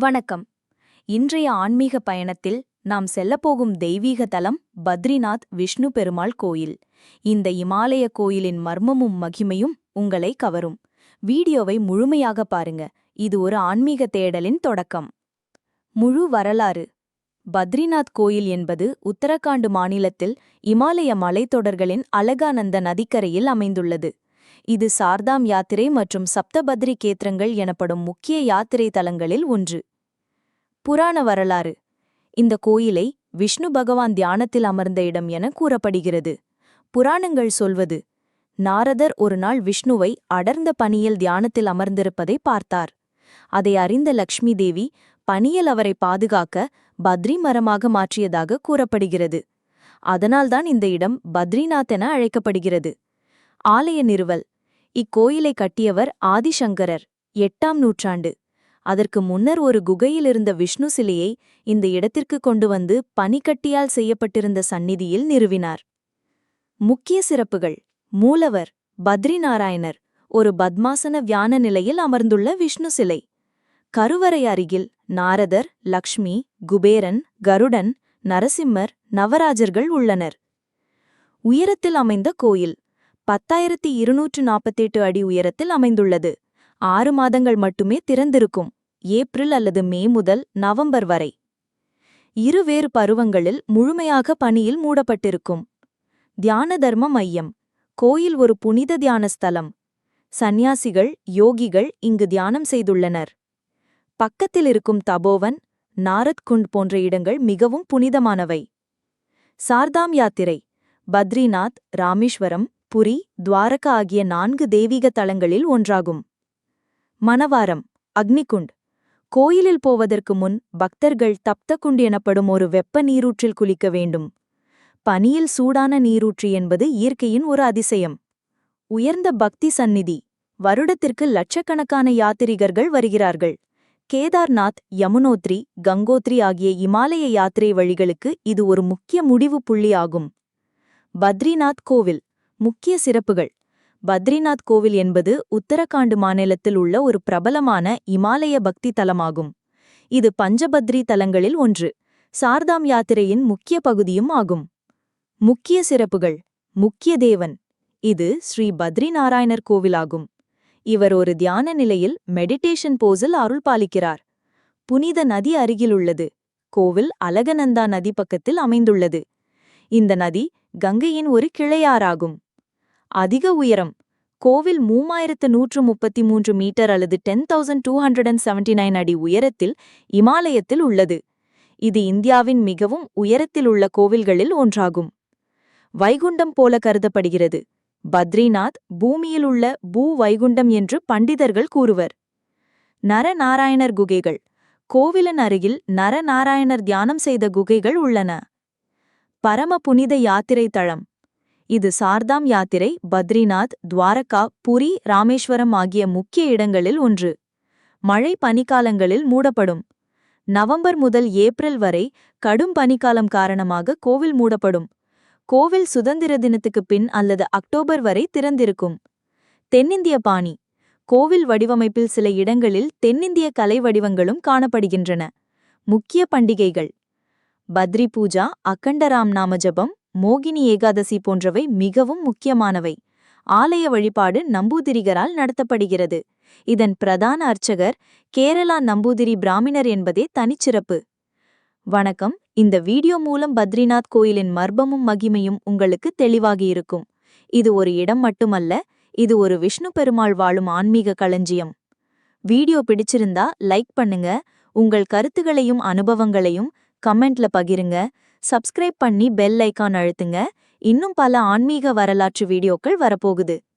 வணக்கம். இன்றைய ஆன்மீக பயணத்தில் நாம் செல்லப்போகும் தெய்வீக தலம் பத்ரிநாத் விஷ்ணு பெருமாள் கோயில். இந்த இமாலய கோயிலின் மர்மமும் மகிமையும் உங்களை கவரும். வீடியோவை முழுமையாக பாருங்க. இது ஒரு ஆன்மீக தேடலின் தொடக்கம். முழு வரலாறு. பத்ரிநாத் கோயில் என்பது உத்தரகாண்ட் மாநிலத்தில் இமாலய மலைத்தொடர்களின் அலகானந்த நதிக்கரையில் அமைந்துள்ளது. இது சார்தாம் யாத்திரை மற்றும் சப்தபத்ரி கேத்திரங்கள் எனப்படும் முக்கிய யாத்திரை தலங்களில் ஒன்று. புராண வரலாறு. இந்த கோயிலை விஷ்ணு பகவான் தியானத்தில் அமர்ந்த இடம் என கூறப்படுகிறது. புராணங்கள் சொல்வது நாரதர் ஒருநாள் விஷ்ணுவை அடர்ந்த பணியில் தியானத்தில் அமர்ந்திருப்பதை பார்த்தார். அதை அறிந்த லக்ஷ்மி தேவி பணியில் அவரை பாதுகாக்க பத்ரி மரமாக மாற்றியதாக கூறப்படுகிறது. அதனால்தான் இந்த இடம் பத்ரிநாத் என அழைக்கப்படுகிறது. ஆலய நிறுவல் இக்கோயிலை கட்டியவர் ஆதிசங்கரர் எட்டாம் நூற்றாண்டு. அதற்கு முன்னர் ஒரு குகையிலிருந்த விஷ்ணு சிலையை இந்த இடத்திற்கு கொண்டு வந்து பனிக்கட்டியால் செய்யப்பட்டிருந்த சந்நிதியில் நிறுவினார். முக்கிய சிறப்புகள். மூலவர் பத்ரிநாராயணர் ஒரு பத்மாசன வியான நிலையில் அமர்ந்துள்ள விஷ்ணு சிலை. கருவறை அருகில் நாரதர் லக்ஷ்மி குபேரன் கருடன் நரசிம்மர் நவராஜர்கள் உள்ளனர். உயரத்தில் அமைந்த கோயில். பத்தாயிரத்தி இருநூற்று நாற்பத்தெட்டு அடி உயரத்தில் அமைந்துள்ளது. ஆறு மாதங்கள் மட்டுமே திறந்திருக்கும். ஏப்ரல் அல்லது மே முதல் நவம்பர் வரை. இருவேறு பருவங்களில் முழுமையாக பணியில் மூடப்பட்டிருக்கும். தியான தர்ம மையம். கோயில் ஒரு புனித தியான ஸ்தலம். சந்நியாசிகள் யோகிகள் இங்கு தியானம் செய்துள்ளனர். பக்கத்தில் இருக்கும் தபோவன் நாரத்குண்ட் போன்ற இடங்கள் மிகவும் புனிதமானவை. சார்தாம் யாத்திரை. பத்ரிநாத் ராமேஸ்வரம் புரி துவாரகா ஆகிய நான்கு தெய்வீக தலங்களில் ஒன்றாகும். மணவாரம் அக்னிகுண்ட். கோயிலில் போவதற்கு முன் பக்தர்கள் தப்தகுண்ட் எனப்படும் ஒரு வெப்ப நீரூற்றில் குளிக்க வேண்டும். பனியில் சூடான நீரூற்று என்பது இயற்கையின் ஒரு அதிசயம். உயர்ந்த பக்தி சந்நிதி. வருடத்திற்கு லட்சக்கணக்கான யாத்திரிகர்கள் வருகிறார்கள். கேதார்நாத் யமுனோத்ரி கங்கோத்ரி ஆகிய இமாலய யாத்திரை வழிகளுக்கு இது ஒரு முக்கிய முடிவு புள்ளி ஆகும் பத்ரிநாத் கோவில். முக்கிய சிறப்புகள். பத்ரிநாத் கோவில் என்பது உத்தரகாண்ட் மாநிலத்தில் உள்ள ஒரு பிரபலமான இமாலய பக்தி தலமாகும். இது பஞ்சபத்ரி தலங்களில் ஒன்று. சார்தாம் யாத்திரையின் முக்கிய பகுதியும் ஆகும். முக்கிய சிறப்புகள். முக்கிய தேவன். இது ஸ்ரீ பத்ரி நாராயணர் கோவிலாகும். இவர் ஒரு தியான நிலையில் மெடிடேஷன் போஸில் அருள் பாலிக்கிறார். புனித நதி அருகிலுள்ளது. கோவில் அலகநந்தா நதி பக்கத்தில் அமைந்துள்ளது. இந்த நதி கங்கையின் ஒரு கிளையாறாகும். அதிக உயரம். கோவில் மூவாயிரத்து நூற்று முப்பத்தி மூன்று மீட்டர் அல்லது ten thousand two hundred and seventy nine அடி உயரத்தில் இமாலயத்தில் உள்ளது. இது இந்தியாவின் மிகவும் உயரத்தில் உள்ள கோவில்களில் ஒன்றாகும். வைகுண்டம் போல கருதப்படுகிறது. பத்ரிநாத் பூமியில் உள்ள பூ வைகுண்டம் என்று பண்டிதர்கள் கூறுவர். நரநாராயணர் குகைகள். கோவிலன் அருகில் நரநாராயணர் தியானம் செய்த குகைகள் உள்ளன. பரம புனித யாத்திரை தளம் இது சார்தாம் யாத்திரை பத்ரிநாத் துவாரகா புரி ராமேஸ்வரம் ஆகிய முக்கிய இடங்களில் ஒன்று. மழை பனிக்காலங்களில் மூடப்படும். நவம்பர் முதல் ஏப்ரல் வரை கடும் பனிக்காலம் காரணமாக கோவில் மூடப்படும். கோவில் சுதந்திர தினத்துக்கு பின் அல்லது அக்டோபர் வரை திறந்திருக்கும். தென்னிந்திய பாணி. கோவில் வடிவமைப்பில் சில இடங்களில் தென்னிந்திய கலை வடிவங்களும் காணப்படுகின்றன. முக்கிய பண்டிகைகள். பத்ரி பூஜா அக்கண்டராம் நாமஜபம் மோகினி ஏகாதசி போன்றவை மிகவும் முக்கியமானவை. ஆலய வழிபாடு நம்பூதிரிகரால் நடத்தப்படுகிறது. இதன் பிரதான அர்ச்சகர் கேரளா நம்பூதிரி பிராமணர் என்பதே தனிச்சிறப்பு. வணக்கம். இந்த வீடியோ மூலம் பத்ரிநாத் கோயிலின் மர்மமும் மகிமையும் உங்களுக்கு தெளிவாகியிருக்கும் இது ஒரு இடம் மட்டுமல்ல இது ஒரு விஷ்ணு பெருமாள் வாழும் ஆன்மீக களஞ்சியம். வீடியோ பிடிச்சிருந்தா லைக் பண்ணுங்க உங்கள் கருத்துகளையும் அனுபவங்களையும் கமெண்ட்ல பகிருங்க. சப்ஸ்கிரைப் பண்ணி பெல் ஐக்கான் அழுத்துங்க. இன்னும் பல ஆன்மீக வரலாற்று வீடியோக்கள் வரப்போகுது.